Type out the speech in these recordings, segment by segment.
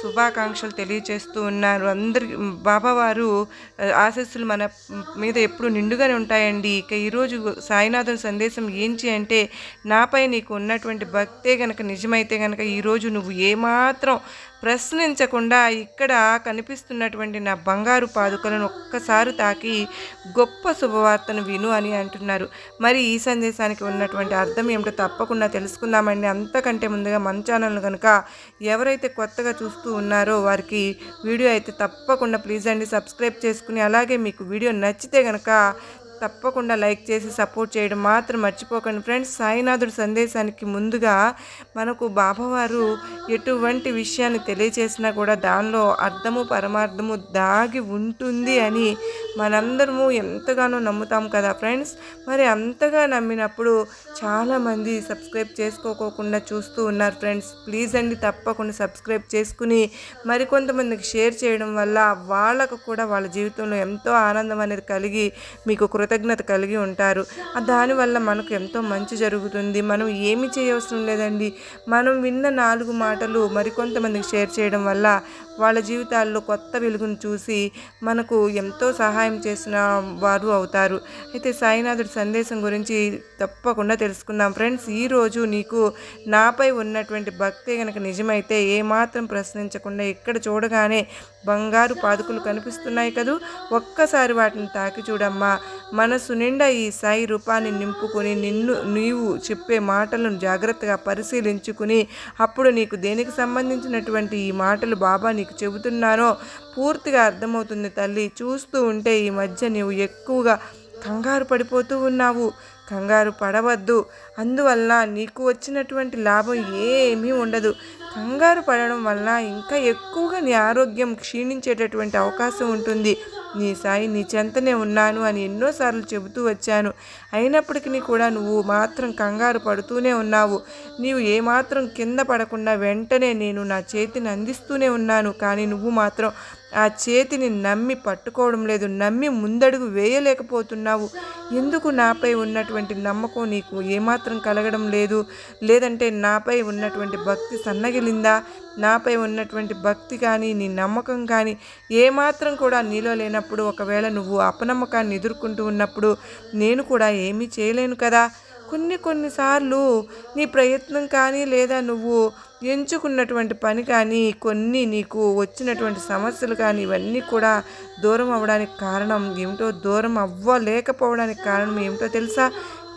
శుభాకాంక్షలు తెలియచేస్తూ ఉన్నారు. అందరి బాబావారు ఆ, ఆశీస్సులు మన మీద ఎప్పుడు నిండుగానే ఉంటాయండి. ఇక ఈరోజు సాయినాథుని సందేశం ఏంటి అంటే నాపై నీకు ఉన్నటువంటి భక్తే గనక నిజమైతే గనక ఈరోజు నువ్వు ఏమాత్రం ప్రశ్నించకుండా ఇక్కడ కనిపిస్తున్నటువంటి నా బంగారు పాదుకలను ఒక్కసారి తాకి గొప్ప శుభవార్తను విను అని అంటున్నారు. మరి ఈ సందేశానికి ఉన్నటువంటి అర్థం ఏమిటో తప్పకుండా తెలుసుకుందామండి. అంతకంటే ముందుగా మన ఛానల్ కనుక ఎవరైతే కొత్తగా చూస్తూ ఉన్నారో వారికి వీడియో అయితే తప్పకుండా ప్లీజ్ అండి సబ్స్క్రైబ్ చేసుకుని అలాగే మీకు వీడియో నచ్చితే కనుక తప్పకుండా లైక్ చేసి సపోర్ట్ చేయడం మాత్రం మర్చిపోకండి. ఫ్రెండ్స్ సాయినాథుడి సందేశానికి ముందుగా మనకు బాబావారు ఎటువంటి విషయాన్ని తెలియచేసినా కూడా దానిలో అర్థము పరమార్థము దాగి ఉంటుంది అని మనందరము ఎంతగానో నమ్ముతాం కదా ఫ్రెండ్స్. మరి అంతగా నమ్మినప్పుడు చాలామంది సబ్స్క్రైబ్ చేసుకోకోకుండా చూస్తూ ఉన్నారు ఫ్రెండ్స్. ప్లీజ్ అండి తప్పకుండా సబ్స్క్రైబ్ చేసుకుని మరికొంతమందికి షేర్ చేయడం వల్ల వాళ్ళకు కూడా వాళ్ళ జీవితంలో ఎంతో ఆనందం అనేది కలిగి మీకు కృతజ్ఞత కలిగి ఉంటారు. దానివల్ల మనకు ఎంతో మంచి జరుగుతుంది. మనం ఏమి చేయవసరం లేదండి. మనం విన్న నాలుగు మాటలు మరికొంతమందికి షేర్ చేయడం వల్ల వాళ్ళ జీవితాల్లో కొత్త వెలుగును చూసి మనకు ఎంతో సహాయం చేసిన వారు అవుతారు. అయితే సాయినాథుడి సందేశం గురించి తప్పకుండా తెలుసుకుందాం. ఫ్రెండ్స్ ఈరోజు నీకు నాపై ఉన్నటువంటి భక్తి కనుక నిజమైతే ఏమాత్రం ప్రశ్నించకుండా ఇక్కడ చూడగానే బంగారు పాదుకులు కనిపిస్తున్నాయి కదూ? ఒక్కసారి వాటిని తాకి చూడమ్మా. మనసు నిండా ఈ సాయి రూపాన్ని నింపుకొని నిన్ను నీవు చెప్పే మాటలను జాగ్రత్తగా పరిశీలించుకుని అప్పుడు నీకు దేనికి సంబంధించినటువంటి ఈ మాటలు బాబా నీకు చెబుతున్నానో పూర్తిగా అర్థమవుతుంది తల్లి. చూస్తూ ఉంటే ఈ మధ్య నీవు ఎక్కువగా కంగారు పడిపోతూ ఉన్నావు. కంగారు పడవద్దు. అందువల్ల నీకు వచ్చినటువంటి లాభం ఏమీ ఉండదు. కంగారు పడడం వల్ల ఇంకా ఎక్కువగా నీ ఆరోగ్యం క్షీణించేటటువంటి అవకాశం ఉంటుంది. నీ సాయి నీ చెంతనే ఉన్నాను అని ఎన్నోసార్లు చెబుతూ వచ్చాను. అయినప్పటికీ కూడా నువ్వు మాత్రం కంగారు పడుతూనే ఉన్నావు. నీవు ఏమాత్రం కింద పడకుండా వెంటనే నేను నా చేతిని అందిస్తూనే ఉన్నాను. కానీ నువ్వు మాత్రం ఆ చేతిని నమ్మి పట్టుకోవడం లేదు నమ్మి ముందడుగు వేయలేకపోతున్నావు. ఎందుకు నాపై ఉన్నటువంటి నమ్మకం నీకు ఏమాత్రం కలగడం లేదు? లేదంటే నాపై ఉన్నటువంటి భక్తి సన్నగిలిందా? నాపై ఉన్నటువంటి భక్తి కానీ నీ నమ్మకం కానీ ఏమాత్రం కూడా నీలో లేనప్పుడు ఒకవేళ నువ్వు అపనమ్మకాన్ని ఎదుర్కొంటూ ఉన్నప్పుడు నేను కూడా ఏమీ చేయలేను కదా? కొన్ని కొన్నిసార్లు నీ ప్రయత్నం కానీ లేదా నువ్వు ఎంచుకున్నటువంటి పని కానీ కొన్ని నీకు వచ్చినటువంటి సమస్యలు కానీ ఇవన్నీ కూడా దూరం అవ్వడానికి కారణం ఏమిటో దూరం అవ్వలేకపోవడానికి కారణం ఏమిటో తెలుసా?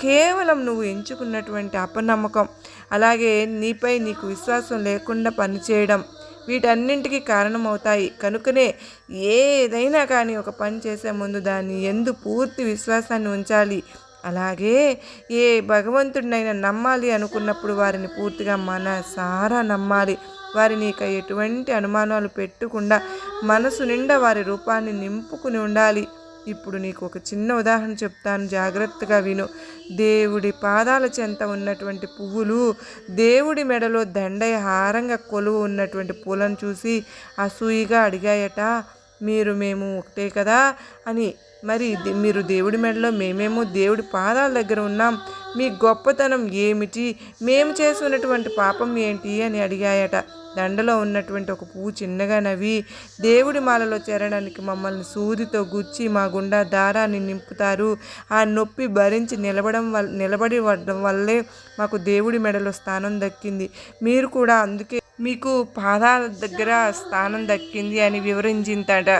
కేవలం నువ్వు ఎంచుకున్నటువంటి అపనమ్మకం అలాగే నీపై నీకు విశ్వాసం లేకుండా పనిచేయడం వీటన్నింటికి కారణమవుతాయి. కనుకనే ఏదైనా కానీ ఒక పని చేసే ముందు దాన్ని ఎందు పూర్తి విశ్వాసాన్ని ఉంచాలి. అలాగే ఏ భగవంతుడినైనా నమ్మాలి అనుకున్నప్పుడు వారిని పూర్తిగా మనసారా నమ్మాలి. వారిని ఇక ఎటువంటి అనుమానాలు పెట్టకుండా మనసు నిండా వారి రూపాన్ని నింపుకుని ఉండాలి. ఇప్పుడు నీకు ఒక చిన్న ఉదాహరణ చెప్తాను. జాగ్రత్తగా విను. దేవుడి పాదాల చెంత ఉన్నటువంటి పువ్వులు దేవుడి మెడలో దండయ హారంగా కొలువు ఉన్నటువంటి పూలను చూసి అసూయిగా అడిగాయట మీరు మేము ఒకటే కదా? అని మరి మీరు దేవుడి మెడలో మేమేమో దేవుడి పాదాల దగ్గర ఉన్నాం. మీ గొప్పతనం ఏమిటి? మేము చేసినటువంటి పాపం ఏంటి అని అడిగాయట. దండలో ఉన్నటువంటి ఒక పువ్వు చిన్నగా నవ్వి దేవుడి మాలలో చేరడానికి మమ్మల్ని సూదితో గుచ్చి మా గుండా దారాన్ని నింపుతారు. ఆ నొప్పి భరించి నిలబడం వల్ల నిలబడి వడ్డం వల్లే మాకు దేవుడి మెడలో స్థానం దక్కింది. మీరు కూడా అందుకే మీకు పాదాల దగ్గర స్థానం దక్కింది అని వివరించిందట.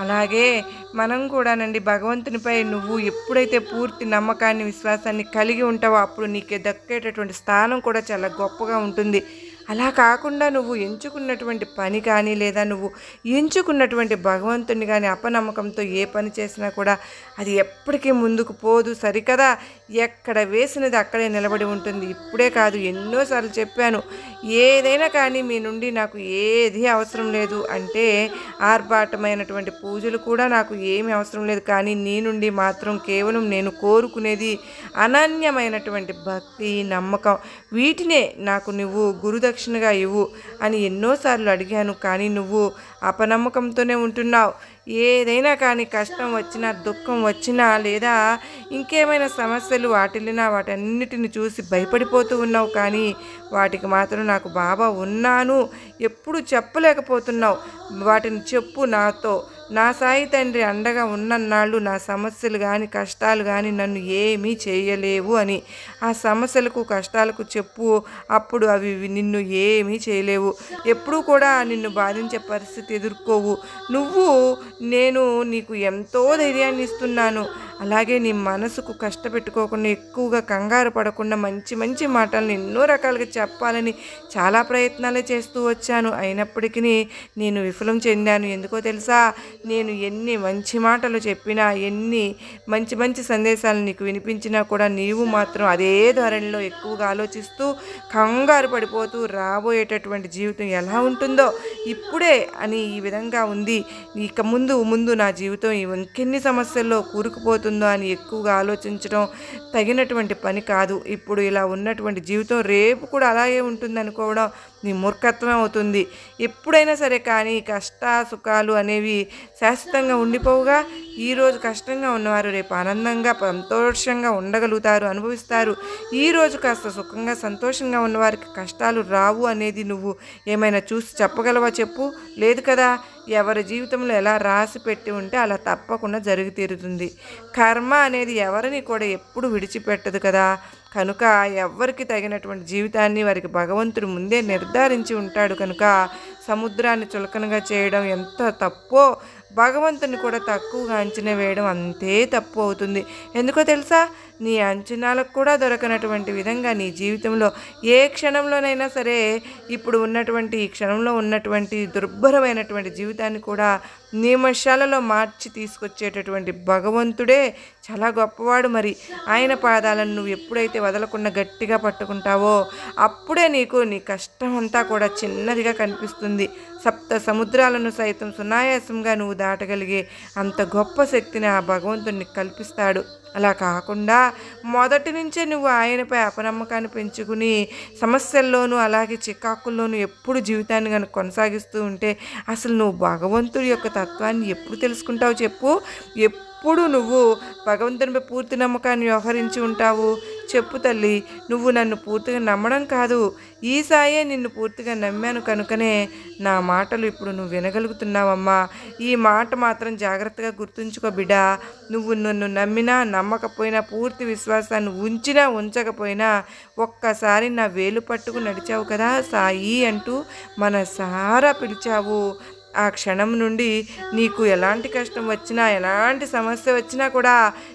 అలాగే మనం కూడానండి భగవంతునిపై నువ్వు ఎప్పుడైతే పూర్తి నమ్మకాన్ని విశ్వాసాన్ని కలిగి ఉంటావో అప్పుడు నీకు దక్కేటటువంటి స్థానం కూడా చాలా గొప్పగా ఉంటుంది. అలా కాకుండా నువ్వు ఎంచుకున్నటువంటి పని కానీ లేదా నువ్వు ఎంచుకున్నటువంటి భగవంతుని కానీ అపనమ్మకంతో ఏ పని చేసినా కూడా అది ఎప్పటికీ ముందుకు పోదు. సరికదా? ఎక్కడ వేసినది అక్కడే నిలబడి ఉంటుంది. ఇప్పుడే కాదు ఎన్నోసార్లు చెప్పాను. ఏదైనా కానీ మీ నుండి నాకు ఏది అవసరం లేదు అంటే ఆర్భాటమైనటువంటి పూజలు కూడా నాకు ఏమి అవసరం లేదు. కానీ నీ నుండి మాత్రం కేవలం నేను కోరుకునేది అనన్యమైనటువంటి భక్తి నమ్మకం. వీటినే నాకు నువ్వు గురుదక్షిణగా ఇవ్వు అని ఎన్నోసార్లు అడిగాను. కానీ నువ్వు అపనమ్మకంతోనే ఉంటున్నావు. ఏదైనా కానీ కష్టం వచ్చినా దుఃఖం వచ్చినా లేదా ఇంకేమైనా సమస్యలు వాటిల్లినా వాటన్నిటిని చూసి భయపడిపోతూ ఉన్నావు కానీ వాటికి మాత్రం నాకు బాబా ఉన్నాను. ఎప్పుడు చెప్పలేకపోతున్నావు. వాటిని చెప్పు నాతో. నా సాయి తండ్రి అండగా ఉన్నన్నాళ్ళు నా సమస్యలు కానీ కష్టాలు కానీ నన్ను ఏమీ చేయలేవు అని. ఆ సమస్యలకు కష్టాలకు చెప్పు. అప్పుడు అవి నిన్ను ఏమీ చేయలేవు. ఎప్పుడూ కూడా నిన్ను బాధించే పరిస్థితి ఎదుర్కోవు. నువ్వు నేను నీకు ఎంతో ధైర్యాన్ని ఇస్తున్నాను. అలాగే నీ మనసుకు కష్టపెట్టుకోకుండా ఎక్కువగా కంగారు పడకుండా మంచి మంచి మాటలను ఎన్నో రకాలుగా చెప్పాలని చాలా ప్రయత్నాలే చేస్తూ వచ్చాను. అయినప్పటికీ నేను విఫలం చెందాను. ఎందుకో తెలుసా? నేను ఎన్ని మంచి మాటలు చెప్పినా ఎన్ని మంచి మంచి సందేశాలు నీకు వినిపించినా కూడా నీవు మాత్రం అదే ధోరణిలో ఎక్కువగా ఆలోచిస్తూ కంగారు పడిపోతూ రాబోయేటటువంటి జీవితం ఎలా ఉంటుందో ఇప్పుడే అని ఈ విధంగా ఉంది. ఇక ముందు ముందు నా జీవితం ఇంకెన్ని సమస్యల్లో కూరుకుపోతుంది అని ఎక్కువగా ఆలోచించడం తగినటువంటి పని కాదు. ఇప్పుడు ఇలా ఉన్నటువంటి జీవితం రేపు కూడా అలాగే ఉంటుంది అనుకోవడం నీ మూర్ఖత్వం అవుతుంది. ఎప్పుడైనా సరే కానీ కష్ట సుఖాలు అనేవి శాశ్వతంగా ఉండిపోవుగా. ఈరోజు కష్టంగా ఉన్నవారు రేపు ఆనందంగా సంతోషంగా ఉండగలుగుతారు అనుభవిస్తారు. ఈరోజు కాస్త సుఖంగా సంతోషంగా ఉన్నవారికి కష్టాలు రావు అనేది నువ్వు ఏమైనా చూసి చెప్పగలవా చెప్పు? లేదు కదా. ఎవరి జీవితంలో ఎలా రాసి పెట్టి ఉంటే అలా తప్పకుండా జరిగి తీరుతుంది. కర్మ అనేది ఎవరిని కూడా ఎప్పుడు విడిచిపెట్టదు కదా. కనుక ఎవ్వరికి తగినటువంటి జీవితాన్ని వారికి భగవంతుడు ముందే నిర్ధారించి ఉంటాడు కనుక సముద్రాన్ని చులకనగా చేయడం ఎంత తప్పో భగవంతుని కూడా తక్కువగా అంచనా వేయడం అంతే తప్పు అవుతుంది. ఎందుకో తెలుసా? నీ అంచనాలకు కూడా దొరకనటువంటి విధంగా నీ జీవితంలో ఏ క్షణంలోనైనా సరే ఇప్పుడు ఉన్నటువంటి ఈ క్షణంలో ఉన్నటువంటి దుర్భరమైనటువంటి జీవితాన్ని కూడా నిమిషాలలో మార్చి తీసుకొచ్చేటటువంటి భగవంతుడే చాలా గొప్పవాడు మరి. ఆయన పాదాలను నువ్వు ఎప్పుడైతే వదలకుండా గట్టిగా పట్టుకుంటావో అప్పుడే నీకు నీ కష్టం అంతా కూడా చిన్నదిగా కనిపిస్తుంది. సప్త సముద్రాలను సైతం సునాయాసంగా నువ్వు దాటగలిగే అంత గొప్ప శక్తిని ఆ భగవంతుడిని కల్పిస్తాడు. అలా కాకుండా మొదటి నుంచే నువ్వు ఆయనపై అపనమ్మకాన్ని పెంచుకుని సమస్యల్లోనూ అలాగే చికాకుల్లోనూ ఎప్పుడు జీవితాన్ని కనుక కొనసాగిస్తూ ఉంటే అసలు నువ్వు భగవంతుడి యొక్క తత్వాన్ని ఎప్పుడు తెలుసుకుంటావు చెప్పు? ఎప్పుడు నువ్వు భగవంతునిపై పూర్తి నమ్మకాన్ని వ్యవహరించి ఉంటావు? చెప్పు తల్లి నువ్వు నన్ను పూర్తిగా నమ్మడం కాదు. ఈ సాయే నిన్ను పూర్తిగా నమ్మాను కనుకనే నా మాటలు ఇప్పుడు నువ్వు వినగలుగుతున్నావమ్మా. ఈ మాట మాత్రం జాగ్రత్తగా గుర్తుంచుకో బిడ్డ. నువ్వు నన్ను నమ్మినా నమ్మకపోయినా పూర్తి విశ్వాసాన్ని ఉంచినా ఉంచకపోయినా ఒక్కసారి నా వేలు పట్టుకు నడిచావు కదా సాయి అంటూ మన సారా పిలిచావు. ఆ క్షణం నుండి నీకు ఎలాంటి కష్టం వచ్చినా ఎలాంటి సమస్య వచ్చినా కూడా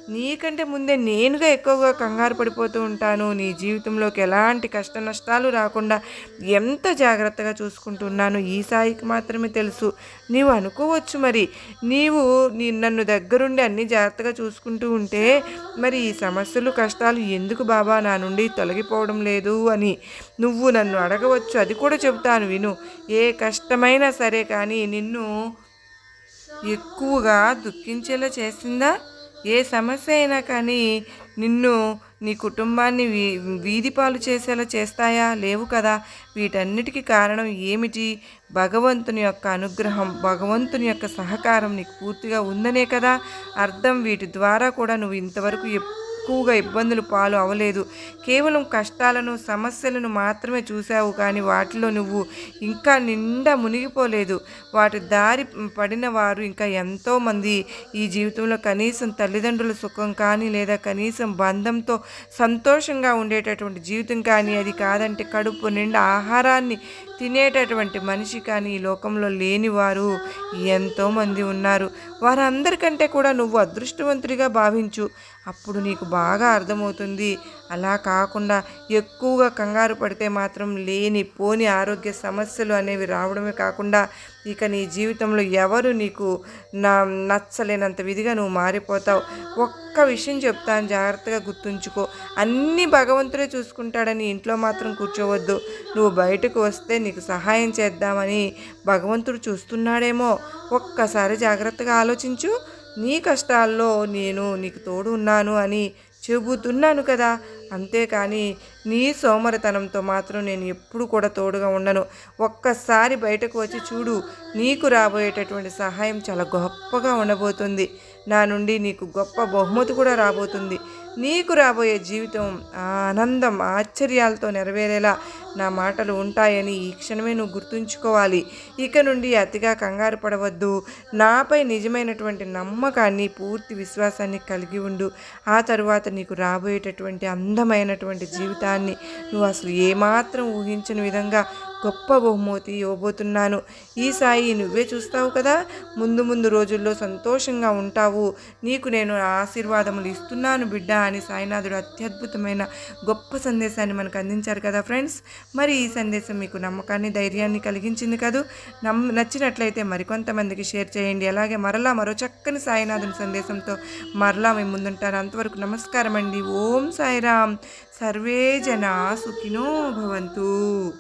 నీకంటే ముందే నేనుగా ఎక్కువగా కంగారు పడిపోతూ ఉంటాను. నీ జీవితంలోకి ఎలాంటి కష్ట నష్టాలు రాకుండా ఎంత జాగ్రత్తగా చూసుకుంటున్నాను ఈ సాయికి మాత్రమే తెలుసు. నీవు అనుకోవచ్చు మరి. నీవు నీ నన్ను దగ్గరుండి అన్ని జాగ్రత్తగా చూసుకుంటూ ఉంటే మరి ఈ సమస్యలు కష్టాలు ఎందుకు బాబా నా నుండి తొలగిపోవడం లేదు అని. నువ్వు నన్ను అడగవచ్చు. అది కూడా చెబుతాను విను. ఏ కష్టమైనా సరే కానీ నిన్ను ఎక్కువగా దుఃఖించేలా చేసిందా? ఏ సమస్య అయినా కానీ నిన్ను నీ కుటుంబాన్ని వీ వీధిపాలు చేసేలా చేస్తాయా? లేవు కదా. వీటన్నిటికీ కారణం ఏమిటి? భగవంతుని యొక్క అనుగ్రహం భగవంతుని యొక్క సహకారం నీకు పూర్తిగా ఉందనే కదా. అర్థం వీటి ద్వారా కూడా నువ్వు ఇంతవరకు ఎక్కువగా ఇబ్బందులు పాలు అవ్వలేదు. కేవలం కష్టాలను సమస్యలను మాత్రమే చూసావు కానీ వాటిలో నువ్వు ఇంకా నిండా మునిగిపోలేదు. వాటి దారి పడిన వారు ఇంకా ఎంతోమంది ఈ జీవితంలో కనీసం తల్లిదండ్రుల సుఖం కానీ లేదా కనీసం బంధంతో సంతోషంగా ఉండేటటువంటి జీవితం కానీ అది కాదంటే కడుపు నిండా ఆహారాన్ని తినేటటువంటి మనిషి కానీ ఈ లోకంలో లేనివారు ఎంతోమంది ఉన్నారు. వారందరికంటే కూడా నువ్వు అదృష్టవంతుడిగా భావించు. అప్పుడు నీకు బాగా అర్థమవుతుంది. అలా కాకుండా ఎక్కువగా కంగారు పడితే మాత్రం లేని పోని ఆరోగ్య సమస్యలు అనేవి రావడమే కాకుండా ఇక నీ జీవితంలో ఎవరు నీకు నా నచ్చలేనంత విధిగా నువ్వు మారిపోతావు. ఒక్క విషయం చెప్తాను జాగ్రత్తగా గుర్తుంచుకో. అన్నీ భగవంతుడే చూసుకుంటాడని ఇంట్లో మాత్రం కూర్చోవద్దు. నువ్వు బయటకు వస్తే నీకు సహాయం చేద్దామని భగవంతుడు చూస్తున్నాడేమో. ఒక్కసారి జాగ్రత్తగా ఆలోచించు. నీ కష్టాల్లో నేను నీకు తోడు ఉన్నాను అని చెబుతున్నాను కదా. అంతేకాని నీ సోమరితనంతో మాత్రం నేను ఎప్పుడు కూడా తోడుగా ఉండను. ఒక్కసారి బయటకు వచ్చి చూడు నీకు రాబోయేటటువంటి సహాయం చాలా గొప్పగా ఉండబోతుంది. నా నుండి నీకు గొప్ప బహుమతి కూడా రాబోతుంది. నీకు రాబోయే జీవితం ఆనందం ఆశ్చర్యాలతో నెరవేరేలా నా మాటలు ఉంటాయని ఈ క్షణమే నువ్వు గుర్తుంచుకోవాలి. ఇక నుండి అతిగా కంగారు పడవద్దు. నాపై నిజమైనటువంటి నమ్మకాన్ని పూర్తి విశ్వాసాన్ని కలిగి ఉండు. ఆ తరువాత నీకు రాబోయేటటువంటి అందమైనటువంటి జీవితాన్ని నువ్వు అసలు ఏమాత్రం ఊహించని విధంగా గొప్ప బహుమతి ఇవ్వబోతున్నాను. ఈ సాయి నువ్వే చూస్తావు కదా? ముందు ముందు రోజుల్లో సంతోషంగా ఉంటావు. నీకు నేను ఆశీర్వాదములు ఇస్తున్నాను బిడ్డ అని సాయినాథుడు అత్యద్భుతమైన గొప్ప సందేశాన్ని మనకు అందించారు కదా ఫ్రెండ్స్? మరి ఈ సందేశం మీకు నమ్మకాన్ని ధైర్యాన్ని కలిగించింది కదూ? నమ్ నచ్చినట్లయితే మరికొంతమందికి షేర్ చేయండి. అలాగే మరలా మరో చక్కని సాయినాథుని సందేశంతో మరలా మేము ముందుంటాను. అంతవరకు నమస్కారం అండి ఓం సాయిరామ్. సర్వే జనా సుఖినో భవంతు.